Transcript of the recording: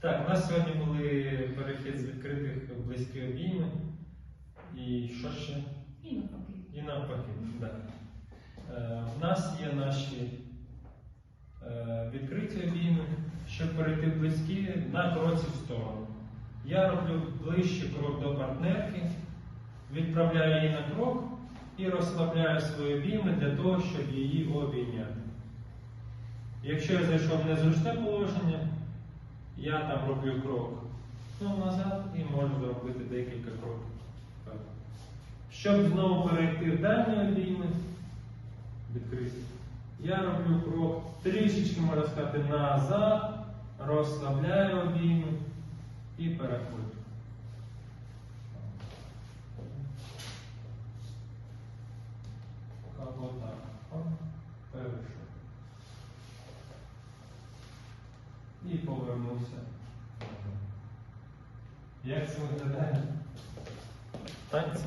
Так, у нас сьогодні були перехід з відкритих в близькі обійми. І що ще? І навпаки. І навпаки. Да. Е, у нас є наші е, відкриті обійми, щоб перейти в близькі на кроці в сторону. Я роблю ближче крок до партнерки, відправляю її на крок і розслабляю свої обійми для того, щоб її обійняти. Якщо я зайшов в незручне положення, я там роблю крок ну, назад і можу зробити декілька кроків. Щоб знову перейти в дальні обійми, відкрити. я роблю крок трішечки, можна сказати, назад, розслабляю обійми І повернувся. Як це виглядає? Танці.